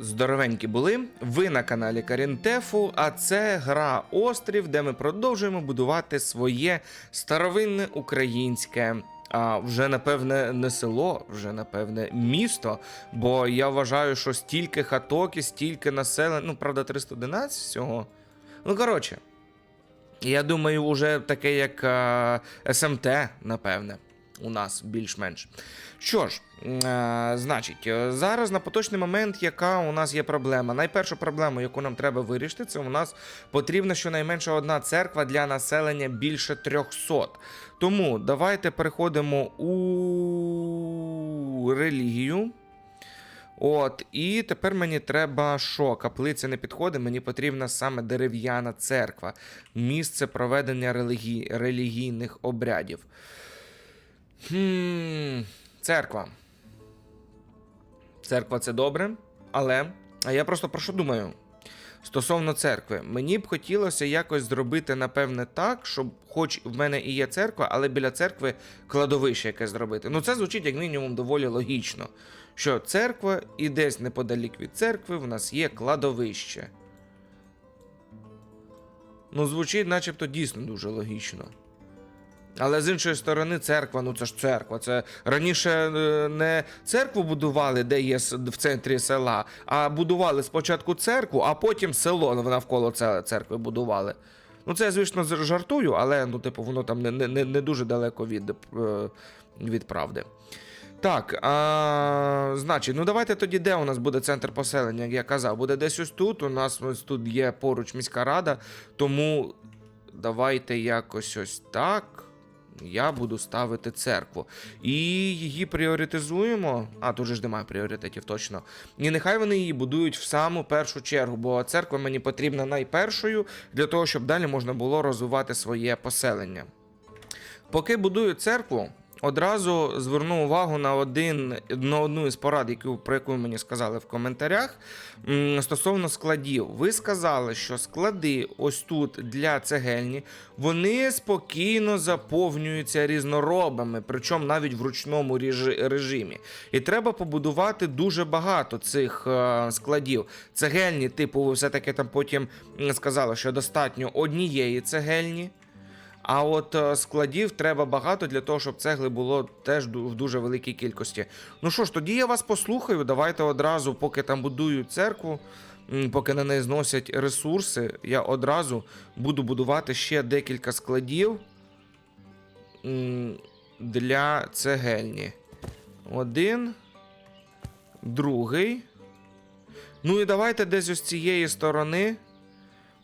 Здоровенькі були. Ви на каналі Карінтефу, а це гра Острів, де ми продовжуємо будувати своє старовинне українське. А вже напевне не село, вже напевне місто. Бо я вважаю, що стільки хаток і стільки населення, ну правда, 311 всього. Ну коротше, я думаю, уже таке, як а, СМТ, напевне, у нас більш-менш. Що ж, а, значить, е, зараз на поточний момент, яка у нас є проблема? Найпершу проблему, яку нам треба вирішити, це у нас потрібна щонайменше одна церква для населення більше 300. Тому давайте переходимо у релігію. От, і тепер мені треба що? Каплиця не підходить, мені потрібна саме дерев'яна церква, місце проведення релігій, релігійних обрядів. Хм, церква. Церква це добре, але. А я просто про що думаю? Стосовно церкви, мені б хотілося якось зробити, напевне, так, щоб, хоч в мене і є церква, але біля церкви кладовище якесь зробити. Ну, це звучить як мінімум доволі логічно. Що церква і десь неподалік від церкви в нас є кладовище. Ну, звучить, начебто, дійсно дуже логічно. Але з іншої сторони, церква, ну це ж церква. Це раніше е, не церкву будували, де є в центрі села, а будували спочатку церкву, а потім село навколо це- церкви будували. Ну, це звісно, жартую, але ну, типу, воно там не, не, не дуже далеко від, е, від правди. Так, а, значить, ну давайте тоді, де у нас буде центр поселення, як я казав, буде десь ось тут. У нас ось тут є поруч міська рада, тому давайте якось ось так. Я буду ставити церкву. І її пріоритизуємо. А, тут же ж немає пріоритетів, точно. І нехай вони її будують в саму першу чергу, бо церква мені потрібна найпершою для того, щоб далі можна було розвивати своє поселення. Поки будую церкву, одразу зверну увагу на один на одну із порад, яку про яку мені сказали в коментарях. Стосовно складів, ви сказали, що склади ось тут для цегельні вони спокійно заповнюються різноробами, причому навіть в ручному режимі. І треба побудувати дуже багато цих е, складів. Цегельні, типу, ви все-таки там потім сказали, що достатньо однієї цегельні. А от е, складів треба багато для того, щоб цегли було теж в дуже великій кількості. Ну що ж, тоді я вас послухаю. Давайте одразу, поки там будують церкву, поки на неї зносять ресурси, я одразу буду будувати ще декілька складів для цегельні. Один, другий. Ну і давайте десь ось цієї сторони.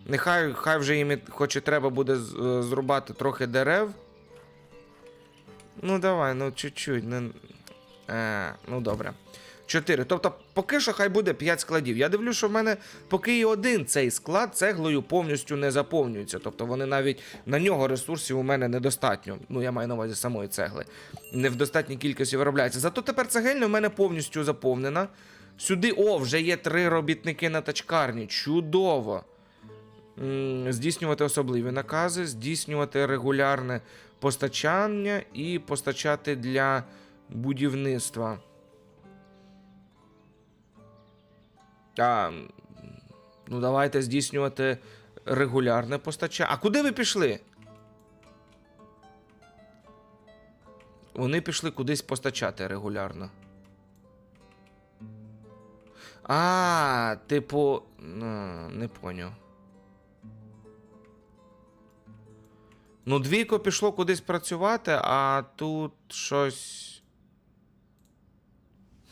Нехай хай вже їм хоч і треба буде е, зрубати трохи дерев. Ну, давай, ну чуть-чуть. Не... Е, ну добре. Чотири. Тобто, поки що хай буде 5 складів. Я дивлюсь, що в мене поки і один цей склад цеглою повністю не заповнюється. Тобто вони навіть на нього ресурсів у мене недостатньо. Ну, я маю на увазі самої цегли. Не в достатній кількості виробляється. Зато тепер цегельня у мене повністю заповнена. Сюди, о, вже є три робітники на тачкарні. Чудово. Здійснювати особливі накази, здійснювати регулярне постачання і постачати для будівництва. А, ну, давайте здійснювати регулярне постачання. А куди ви пішли? Вони пішли кудись постачати регулярно. А, типу, не поняв. Ну, двійко пішло кудись працювати, а тут щось.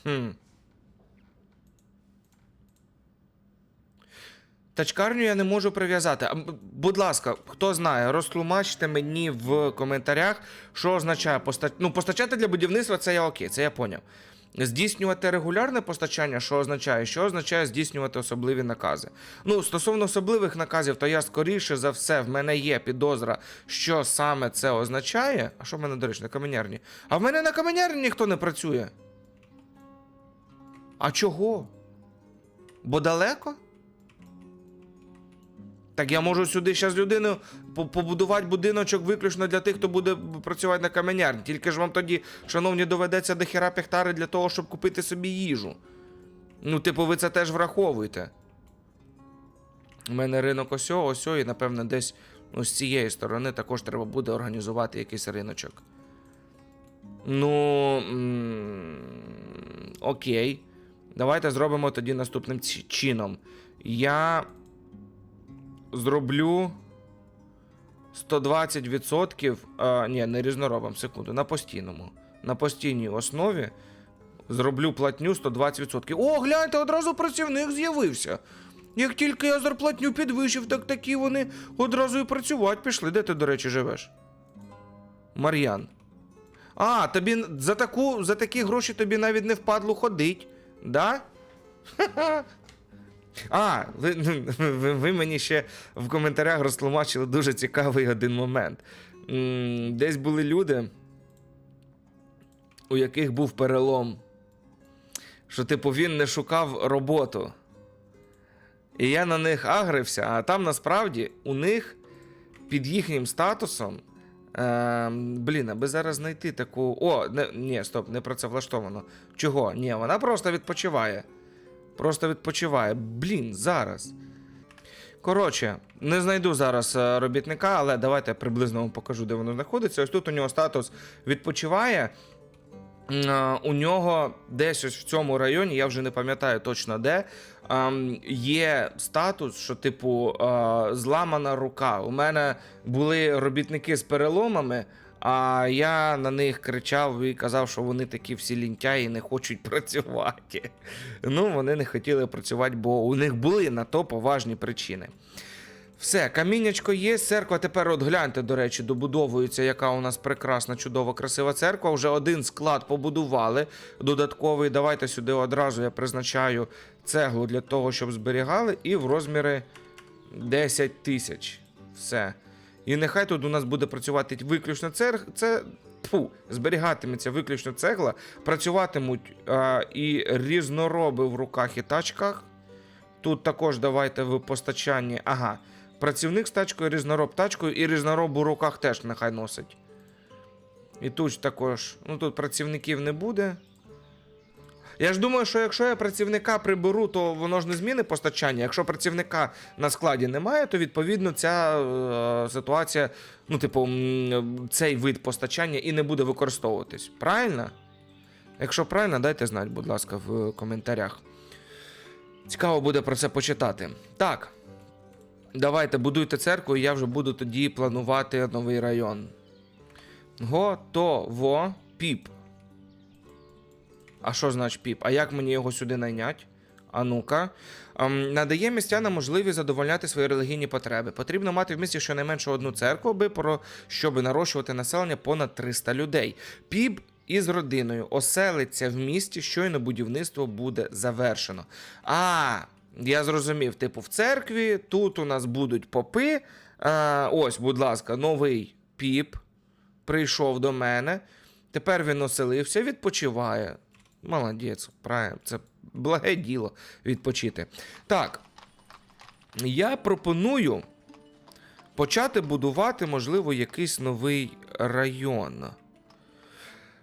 Хм. Тачкарню я не можу прив'язати. Будь ласка, хто знає, розтлумачте мені в коментарях, що означає постачати. Ну, постачати для будівництва це я окей, це я поняв. Здійснювати регулярне постачання, що означає? Що означає здійснювати особливі накази? Ну, стосовно особливих наказів, то я скоріше за все, в мене є підозра, що саме це означає. А що в мене, до речі, на каменярні? А в мене на каменярні ніхто не працює. А чого? Бо далеко? Так я можу сюди зараз людину побудувати будиночок виключно для тих, хто буде працювати на каменярні. Тільки ж вам тоді, шановні, доведеться до хіра пехтари для того, щоб купити собі їжу. Ну, типу, ви це теж враховуєте. У мене ринок осьо, осьо, і, напевно, десь ну, з цієї сторони також треба буде організувати якийсь риночок. Ну. окей. Давайте зробимо тоді наступним чином. Я зроблю 120%. А, ні, не різноробом, секунду. На постійному. На постійній основі зроблю платню 120%. О, гляньте, одразу працівник з'явився. Як тільки я зарплатню підвищив, так такі вони одразу і працювати пішли. Де ти, до речі, живеш? Мар'ян. А, тобі за таку, за такі гроші тобі навіть не впадло ходить. Да? Ха-ха. А, ви, ви, ви мені ще в коментарях розтлумачили дуже цікавий один момент. Десь були люди, у яких був перелом. Що, типу, він не шукав роботу. І я на них агрився, а там насправді у них під їхнім статусом. Е, блін, аби зараз знайти таку. О, не, ні, стоп, не про це влаштовано. Чого? Ні, вона просто відпочиває. Просто відпочиває. Блін, зараз. Коротше, не знайду зараз е, робітника, але давайте я приблизно вам покажу, де воно знаходиться. Ось тут у нього статус відпочиває. Е, У нього десь ось в цьому районі, я вже не пам'ятаю точно де, ем, є статус, що, типу, е, зламана рука. У мене були робітники з переломами, а я на них кричав і казав, що вони такі всі лінтяї і не хочуть працювати. Ну, вони не хотіли працювати, бо у них були на то поважні причини. Все, каміннячко є, церква тепер от гляньте, до речі, добудовується, яка у нас прекрасна, чудова, красива церква. Вже один склад побудували додатковий. Давайте сюди одразу я призначаю цеглу для того, щоб зберігали, і в розміри 10 тисяч. Все. І нехай тут у нас буде працювати виключно цер... це. Тьфу, зберігатиметься виключно цегла, працюватимуть а, і різнороби в руках і тачках. Тут також давайте в постачанні. Ага. Працівник з тачкою, різнороб тачкою і різнороб у руках теж нехай носить. І тут також. Ну тут працівників не буде. Я ж думаю, що якщо я працівника приберу, то воно ж не зміни постачання. Якщо працівника на складі немає, то відповідно ця е, ситуація, ну, типу, цей вид постачання і не буде використовуватись. Правильно? Якщо правильно, дайте знати, будь ласка, в коментарях. Цікаво буде про це почитати. Так. Давайте будуйте церкву, і я вже буду тоді планувати новий район. Готово. Піп. А що значить піп? А як мені його сюди найнять? А ну-ка. Ем, надає містянам можливість задовольняти свої релігійні потреби. Потрібно мати в місті щонайменше одну церкву, аби про щоб нарощувати населення понад 300 людей. Піп із родиною оселиться в місті, щойно будівництво буде завершено. А, я зрозумів. Типу, в церкві тут у нас будуть попи. А, ось, будь ласка, новий піп прийшов до мене. Тепер він оселився, відпочиває. Молодець, правильно, це благе діло відпочити. Так. Я пропоную почати будувати, можливо, якийсь новий район.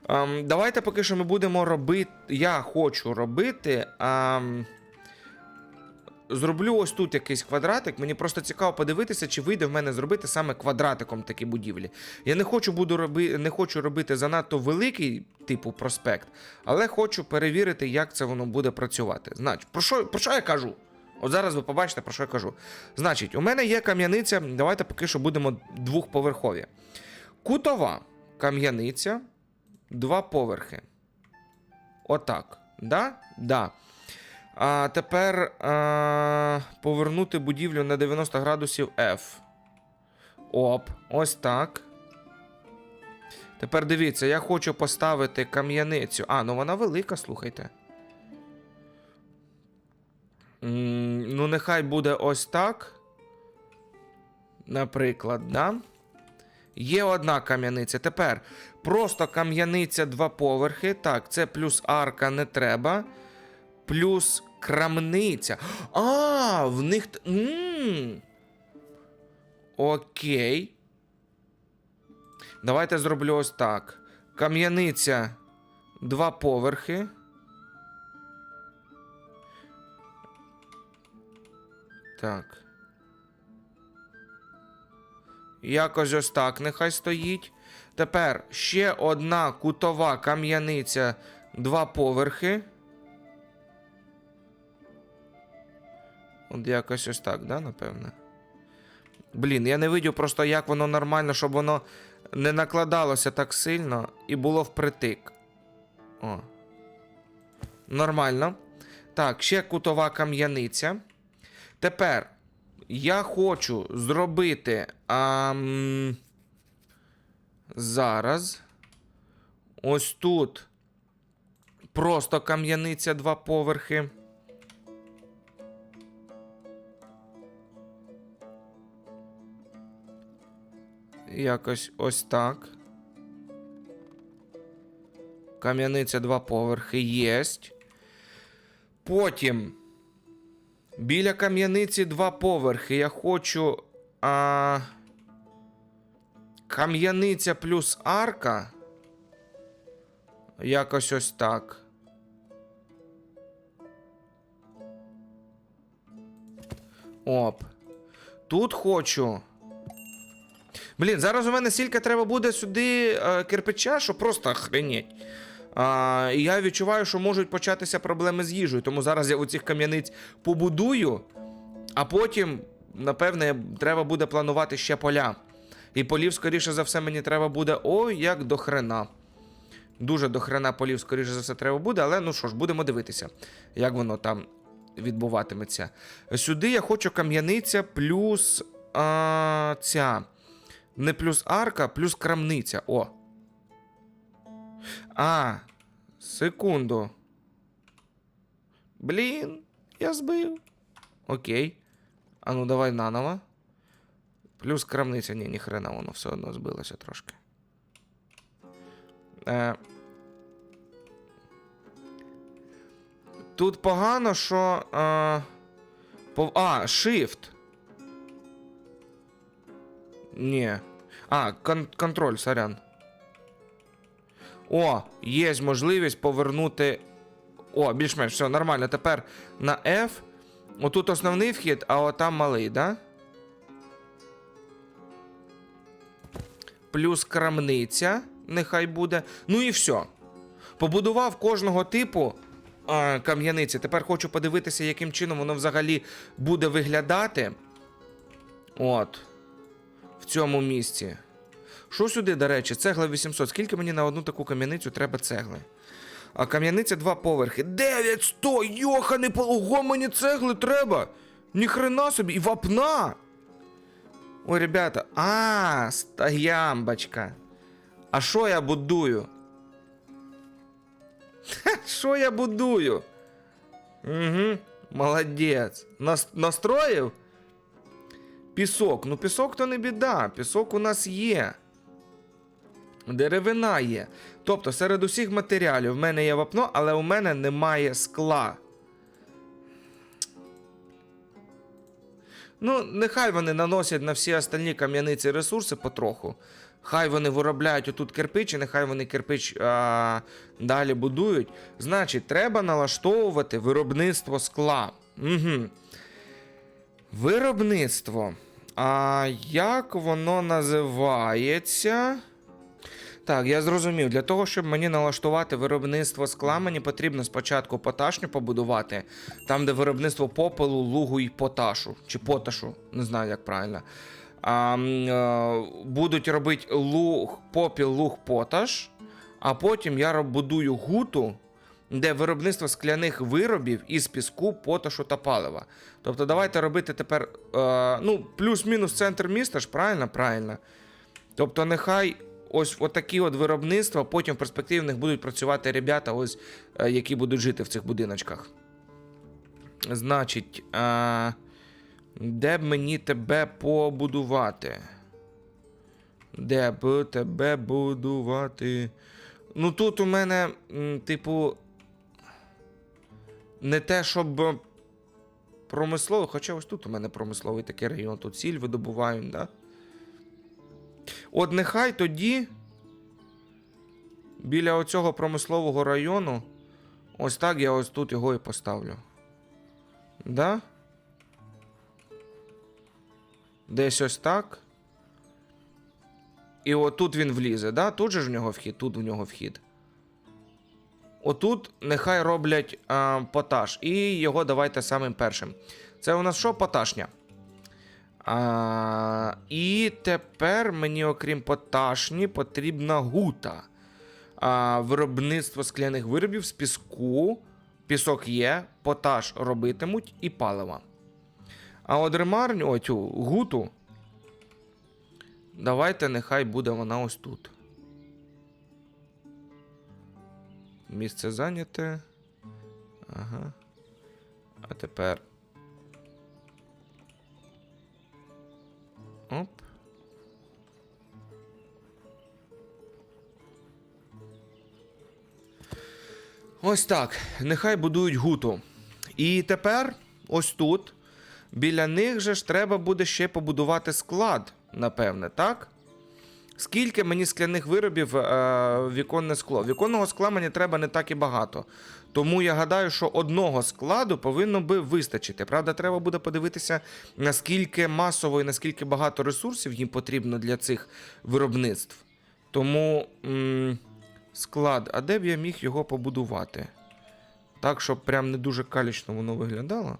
Ем, давайте поки що ми будемо робити. Я хочу робити. Зроблю ось тут якийсь квадратик. Мені просто цікаво подивитися, чи вийде в мене зробити саме квадратиком такі будівлі. Я не хочу, буду роби... не хочу робити занадто великий типу проспект, але хочу перевірити, як це воно буде працювати. Значить, про що, про що я кажу? От зараз ви побачите, про що я кажу. Значить, у мене є кам'яниця. Давайте поки що будемо двохповерхові. Кутова кам'яниця, два поверхи. Отак. Да? Да. А тепер а, повернути будівлю на 90 градусів F. Оп, ось так. Тепер дивіться, я хочу поставити кам'яницю. А, ну вона велика, слухайте. Ну, нехай буде ось так. Наприклад, да? Є одна кам'яниця. Тепер просто кам'яниця два поверхи. Так, це плюс арка не треба. Плюс крамниця. А, в них. т- М. Окей. Давайте зроблю ось так. Кам'яниця два поверхи. Так. Якось ось так нехай стоїть. Тепер ще одна кутова кам'яниця, два поверхи. От якось ось так, да, напевне. Блін, я не видів просто, як воно нормально, щоб воно не накладалося так сильно і було впритик. О. Нормально. Так, ще кутова кам'яниця. Тепер я хочу зробити. ам, зараз. Ось тут. Просто кам'яниця два поверхи. Якось ось так. Кам'яниця два поверхи єсть. Потім. Біля кам'яниці два поверхи. Я хочу. А... Кам'яниця плюс арка. Якось ось так. Оп. Тут хочу. Блін, зараз у мене стільки треба буде сюди е, кирпича, що просто охренеть. А, і я відчуваю, що можуть початися проблеми з їжею. Тому зараз я оцих кам'яниць побудую, а потім, напевне, треба буде планувати ще поля. І полів, скоріше за все, мені треба буде ой, як до хрена. Дуже до хрена полів, скоріше за все, треба буде, але ну що ж, будемо дивитися, як воно там відбуватиметься. Сюди я хочу кам'яниця плюс а, ця. Не плюс арка, плюс крамниця. О. А, секунду. Блін, я збив. Окей. А ну давай наново. Плюс крамниця. Ні, ніхрена воно все одно збилося трошки. Е, тут погано, що. Е, пов... А, shift. Ні. А, кон- контроль, сорян. О, є можливість повернути. О, більш-менш, все, нормально. Тепер на F. Отут основний вхід, а отам малий, да? Плюс крамниця, нехай буде. Ну і все. Побудував кожного типу а, кам'яниці. Тепер хочу подивитися, яким чином воно взагалі буде виглядати. От. В цьому місці. Що сюди, до речі, цегла 800. Скільки мені на одну таку кам'яницю треба цегли? А кам'яниця два поверхи. 900! Йохани, полого мені цегли треба! Ніхрена собі, і вапна! Ой, ребята, а, стоямбочка. А що я будую? Що я будую? Угу, молодець. Нас, настроїв? Пісок. Ну, пісок то не біда. Пісок у нас є. Деревина є. Тобто, серед усіх матеріалів в мене є вапно, але у мене немає скла. Ну, нехай вони наносять на всі остальні кам'яниці ресурси потроху. Хай вони виробляють отут кирпич, і нехай вони кирпич а, далі будують. Значить, треба налаштовувати виробництво скла. Угу. Виробництво. А як воно називається? Так, я зрозумів. Для того, щоб мені налаштувати виробництво скла, мені потрібно спочатку поташню побудувати, там, де виробництво попелу, лугу і поташу. Чи поташу, не знаю, як правильно. А, е, будуть робити луг, попіл, луг, поташ, а потім я будую гуту, де виробництво скляних виробів із піску, поташу та палива. Тобто, давайте робити тепер е, ну, плюс-мінус центр міста ж, правильно? Правильно. Тобто, нехай ось отакі от виробництва, потім в перспективі в них будуть працювати ребята, ось, е, які будуть жити в цих будиночках. Значить, е, де б мені тебе побудувати? Де б тебе будувати? Ну тут у мене, типу, не те, щоб промисловий, хоча ось тут у мене промисловий такий район, тут сіль видобувають, да? От нехай тоді біля оцього промислового району, ось так я ось тут його і поставлю. Да? Десь ось так. І отут він влізе, да? Тут же ж в нього вхід, тут в нього вхід. Отут нехай роблять а, поташ. І його давайте самим першим. Це у нас що? Поташня. А, і тепер мені, окрім поташні, потрібна гута. А, виробництво скляних виробів з піску. Пісок є, поташ робитимуть і палива. А от ремарню, оцю гуту. Давайте нехай буде вона ось тут. Місце зайняте. Ага. А тепер. Оп. Ось так. Нехай будують гуту. І тепер, ось тут, біля них же ж треба буде ще побудувати склад, напевне, так? Скільки мені скляних виробів е, віконне скло? Віконного скла мені треба не так і багато. Тому я гадаю, що одного складу повинно би вистачити. Правда, треба буде подивитися, наскільки масово і наскільки багато ресурсів їм потрібно для цих виробництв. Тому м- склад, а де б я міг його побудувати? Так, щоб прям не дуже калічно воно виглядало.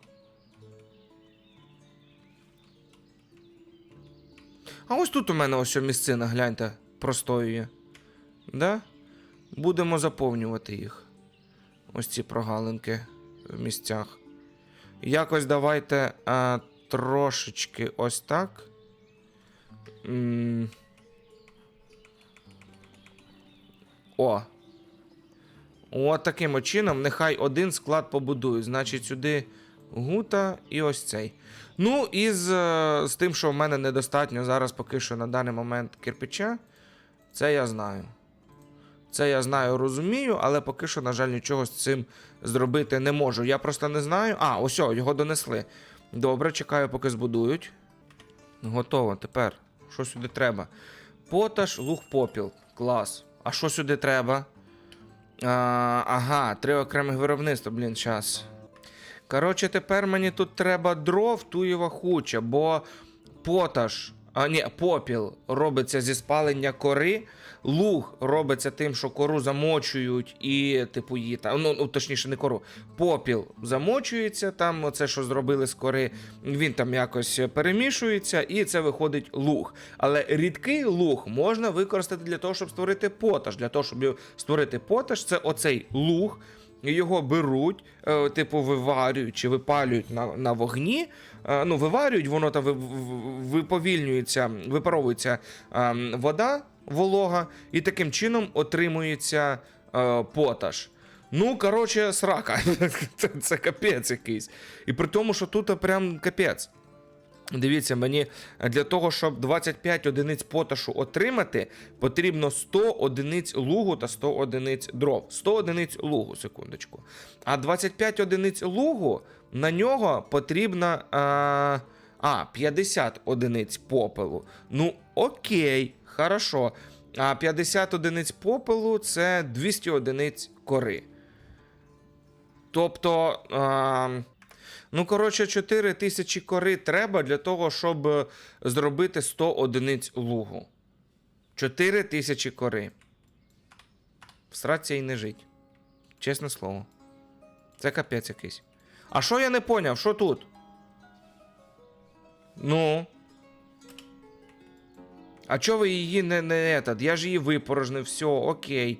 А ось тут у мене ось місцина, гляньте, простоює. Да? Будемо заповнювати їх. Ось ці прогалинки в місцях. Якось давайте а, трошечки ось так. М. О. От таким чином, нехай один склад побудують. Значить, сюди гута і ось цей. Ну, і з, е, з тим, що в мене недостатньо зараз поки що на даний момент кирпича, це я знаю. Це я знаю, розумію, але поки що, на жаль, нічого з цим зробити не можу. Я просто не знаю. А, ось, його донесли. Добре, чекаю, поки збудують. Готово. Тепер. Що сюди треба? Поташ, луг, попіл. Клас. А що сюди треба? А, ага, три окремих виробництва, блін, час. Коротше, тепер мені тут треба дров туєва хуча, бо поташ, а ні, попіл робиться зі спалення кори, луг робиться тим, що кору замочують і, типу, її там, ну, ну точніше, не кору, попіл замочується, там оце, що зробили з кори, він там якось перемішується, і це виходить луг. Але рідкий луг можна використати для того, щоб створити поташ. Для того, щоб створити поташ, це оцей луг. Його беруть, е, типу, виварюють чи випалюють на, на вогні. Е, ну, виварюють, воно там ви- ви- виповільнюється, випаровується е, вода волога, і таким чином отримується е, поташ. Ну, коротше, срака. це, це капець якийсь. І при тому, що тут прям капець. Дивіться, мені для того, щоб 25 одиниць поташу отримати, потрібно 100 одиниць лугу та 100 одиниць дров. 100 одиниць лугу, секундочку. А 25 одиниць лугу на нього потрібно. А, а 50 одиниць попелу. Ну, окей, хорошо. А 50 одиниць попелу це 200 одиниць кори. Тобто. А, Ну, коротше, 4 тисячі кори треба для того, щоб е, зробити 100 одиниць лугу. 4 тисячі кори. В сраці і не жить. Чесне слово. Це капець якийсь. А що я не поняв? Що тут? Ну. А чого ви її не, не етат? Я ж її випорожнив, все, окей.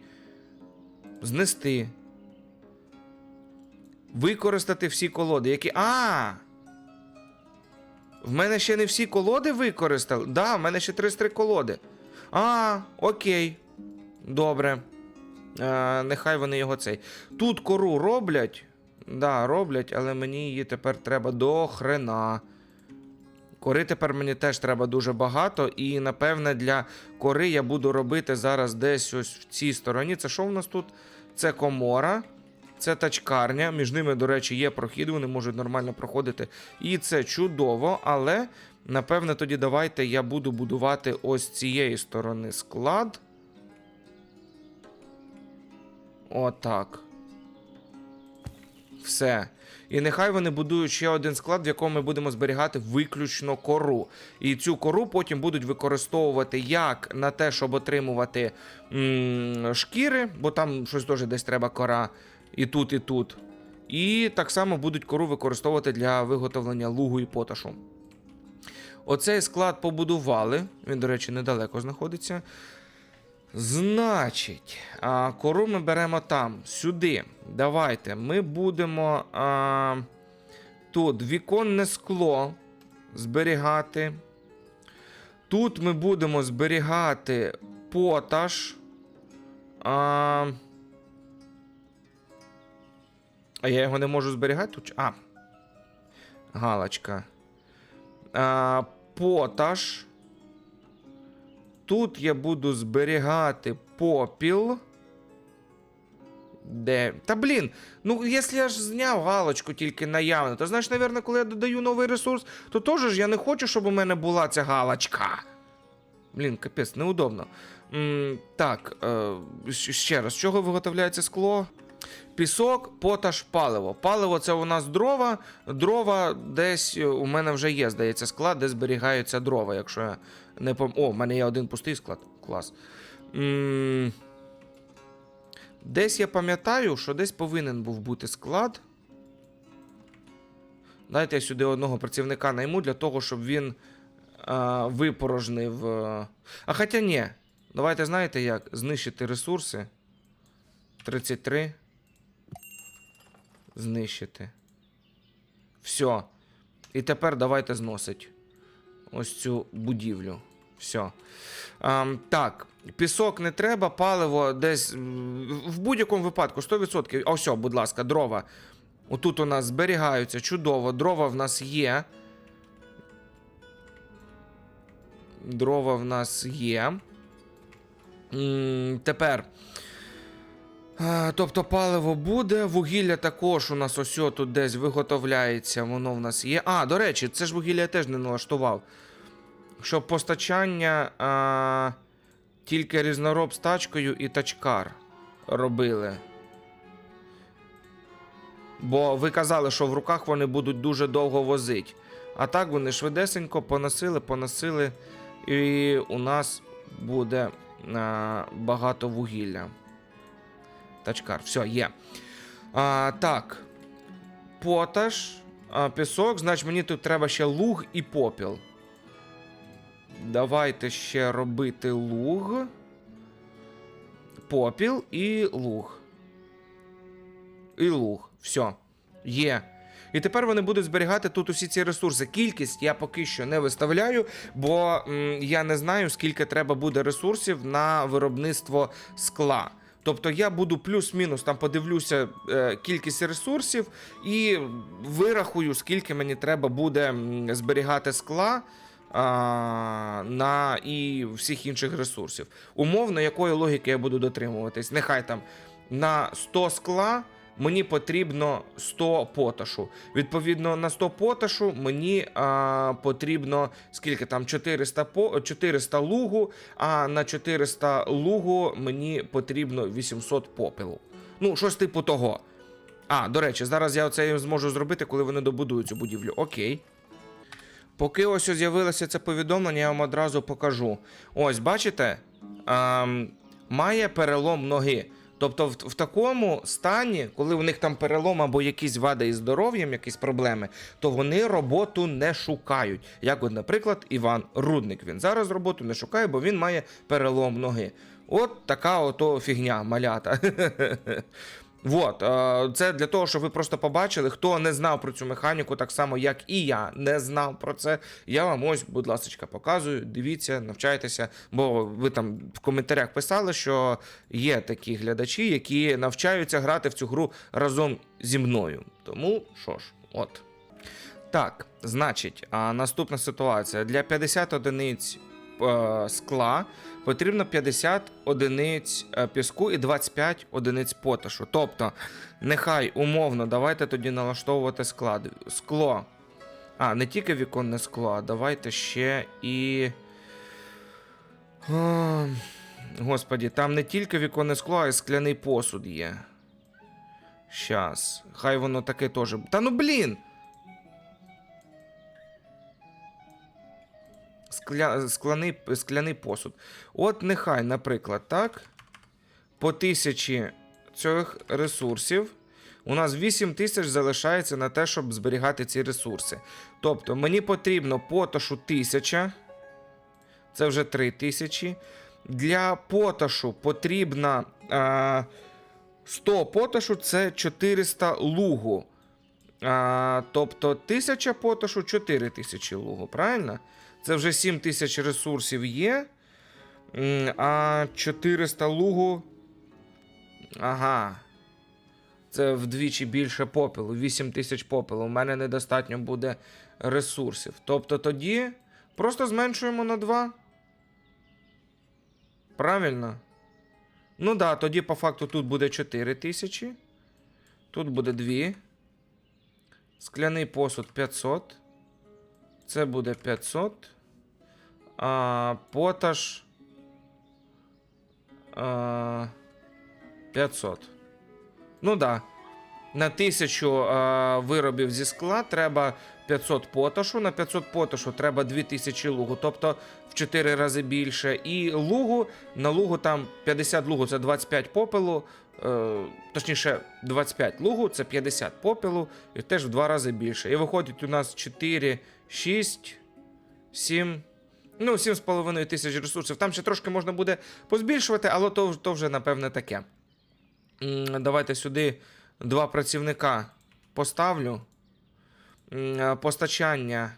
Знести. Використати всі колоди, які. А! В мене ще не всі колоди використали. Да, в мене ще 33 колоди. А, окей. Добре. Е, нехай вони його цей. Тут кору роблять. Да, роблять, але мені її тепер треба до хрена. Кори тепер мені теж треба дуже багато, і напевне для кори я буду робити зараз десь ось в цій стороні. Це що в нас тут? Це комора. Це тачкарня, між ними, до речі, є прохід, вони можуть нормально проходити. І це чудово, але напевне тоді давайте я буду будувати ось цієї сторони склад. Отак. Все. І нехай вони будують ще один склад, в якому ми будемо зберігати виключно кору. І цю кору потім будуть використовувати як на те, щоб отримувати м- шкіри, бо там щось теж десь треба кора, і тут, і тут. І так само будуть кору використовувати для виготовлення лугу і поташу. Оцей склад побудували. Він, до речі, недалеко знаходиться. Значить, кору ми беремо там, сюди. Давайте. Ми будемо а, тут віконне скло зберігати. Тут ми будемо зберігати поташ. А, а я його не можу зберігати тут? А. Галочка. А, поташ. Тут я буду зберігати попіл. Де? Та блін, ну якщо я ж зняв галочку тільки наявно, то знаєш, напевно, коли я додаю новий ресурс, то теж ж я не хочу, щоб у мене була ця галочка. Блін, капець, неудобно. М, так, е, ще раз, з чого виготовляється скло? Пісок, поташ, паливо. Паливо це у нас дрова. Дрова десь е, у мене вже є, здається, склад, де зберігаються дрова, якщо я не пом... О, в мене є один пустий склад. Клас. м Десь я пам'ятаю, що десь повинен був бути склад. Дайте я сюди одного працівника найму для того, щоб він а, випорожнив. е, А хоча ні. Давайте знаєте як? Знищити ресурси. 33. Знищити. Все. І тепер давайте зносить ось цю будівлю. Все. Ам, так, пісок не треба, паливо десь в будь-якому випадку 100%. Ось, будь ласка, дрова. Отут у нас зберігаються чудово. Дрова в нас є. Дрова в нас є. М, Тепер. Тобто паливо буде, вугілля також у нас ось тут десь виготовляється, воно в нас є. А, до речі, це ж вугілля я теж не налаштував. Щоб постачання а, тільки різнороб з тачкою і тачкар робили. Бо ви казали, що в руках вони будуть дуже довго возити. А так вони швидесенько поносили, поносили, і у нас буде а, багато вугілля. Тачкар, все, є. А, так. Поташ, а, пісок, значить мені тут треба ще луг і попіл. Давайте ще робити луг. Попіл і луг. І луг. Все. Є. І тепер вони будуть зберігати тут усі ці ресурси. Кількість я поки що не виставляю, бо м, я не знаю, скільки треба буде ресурсів на виробництво скла. Тобто я буду плюс-мінус там подивлюся е, кількість ресурсів і вирахую, скільки мені треба буде зберігати скла а, на і всіх інших ресурсів. Умовно, якої логіки я буду дотримуватись? Нехай там на 100 скла мені потрібно 100 поташу. Відповідно, на 100 поташу мені а, потрібно скільки там 400, по, 400 лугу, а на 400 лугу мені потрібно 800 попелу. Ну, щось типу того. А, до речі, зараз я це зможу зробити, коли вони добудують цю будівлю. Окей. Поки ось з'явилося це повідомлення, я вам одразу покажу. Ось, бачите, ем, має перелом ноги. Тобто, в, в такому стані, коли у них там перелом або якісь вади із здоров'ям, якісь проблеми, то вони роботу не шукають. Як, от, наприклад, Іван Рудник. Він зараз роботу не шукає, бо він має перелом ноги. От така ото фігня, малята. Вот, це для того, щоб ви просто побачили, хто не знав про цю механіку, так само як і я не знав про це. Я вам ось, будь ласка, показую. Дивіться, навчайтеся, бо ви там в коментарях писали, що є такі глядачі, які навчаються грати в цю гру разом зі мною. Тому що ж, от. Так, значить, а наступна ситуація. Для 50 одиниць скла потрібно 50 одиниць е, піску і 25 одиниць поташу. Тобто, нехай умовно, давайте тоді налаштовувати склад. Скло. А, не тільки віконне скло, а давайте ще і. О, Господі, там не тільки віконне скло, а й скляний посуд є. Щас. Хай воно таке теж. Та ну блін! Скля... Скляний... Скляний посуд. От нехай, наприклад, так. По тисячі цих ресурсів. У нас 8 тисяч залишається на те, щоб зберігати ці ресурси. Тобто мені потрібно потошу 1000. Це вже 3 тисячі. Для потошу потрібно а, 100 потошу це 400 лугу. А, тобто 1000 потошу 4000 лугу, правильно? Це вже 7 тисяч ресурсів є. А 400 лугу. Ага. Це вдвічі більше попелу, 8 тисяч попелу. У мене недостатньо буде ресурсів. Тобто тоді просто зменшуємо на 2. Правильно? Ну да, тоді по факту тут буде 4 тисячі. Тут буде 2. Скляний посуд 500. Це буде 500. А, поташ. А, 500. Ну да. На 1000 а, виробів зі скла треба 500 потошу. На 500 потошу треба 2000 лугу, тобто в 4 рази більше. І лугу, на лугу там 50 лугу це 25 попелу. Е, точніше, 25 лугу це 50 попелу, і теж в 2 рази більше. І виходить у нас 4, 6, 7. Ну, 7,5 тисяч ресурсів. Там ще трошки можна буде позбільшувати, але то, то вже, напевне, таке. Давайте сюди два працівника поставлю. Е, Постачання.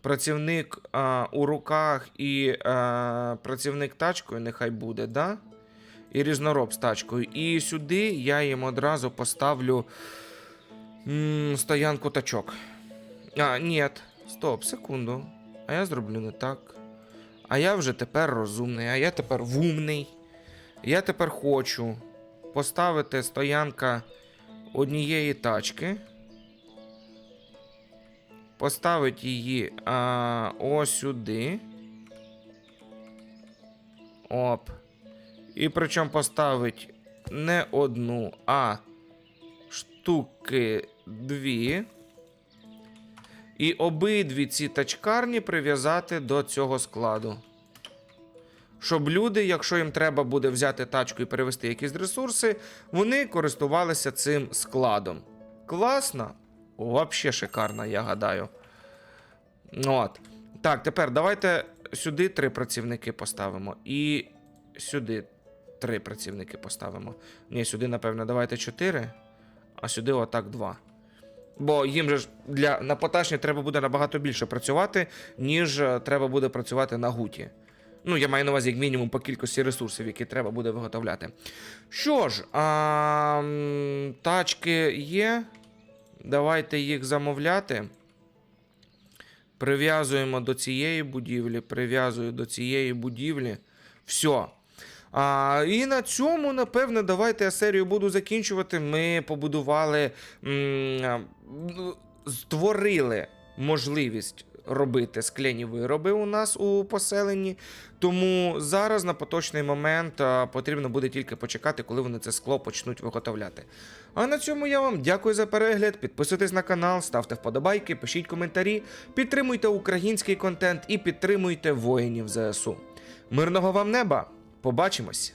Працівник а, у руках і а, працівник тачкою, нехай буде, да? І різнороб з тачкою. І сюди я їм одразу поставлю м, стоянку тачок. А, ні, стоп, секунду. А я зроблю не так. А я вже тепер розумний, а я тепер вумний. Я тепер хочу поставити стоянка однієї тачки. Поставити її а, ось сюди. Оп. І причому поставити не одну, а штуки дві. І обидві ці тачкарні прив'язати до цього складу. Щоб люди, якщо їм треба буде взяти тачку і перевести якісь ресурси, вони користувалися цим складом. Класно? Вообще шикарно, я гадаю. От. Так, тепер давайте сюди три працівники поставимо. І сюди три працівники поставимо. Ні, сюди, напевно, давайте чотири, а сюди отак два. Бо їм же ж для на поташні треба буде набагато більше працювати, ніж е, треба буде працювати на гуті. Ну, я маю на увазі як мінімум по кількості ресурсів, які треба буде виготовляти. Що ж, а, тачки є. Давайте їх замовляти. Прив'язуємо до цієї будівлі, прив'язую до цієї будівлі. Все. А, і на цьому, напевне, давайте я серію буду закінчувати. Ми побудували, ну, створили можливість робити скляні вироби у нас у поселенні. Тому зараз на поточний момент потрібно буде тільки почекати, коли вони це скло почнуть виготовляти. А на цьому я вам дякую за перегляд. Підписуйтесь на канал, ставте вподобайки, пишіть коментарі, підтримуйте український контент і підтримуйте воїнів ЗСУ. Мирного вам неба! Побачимось!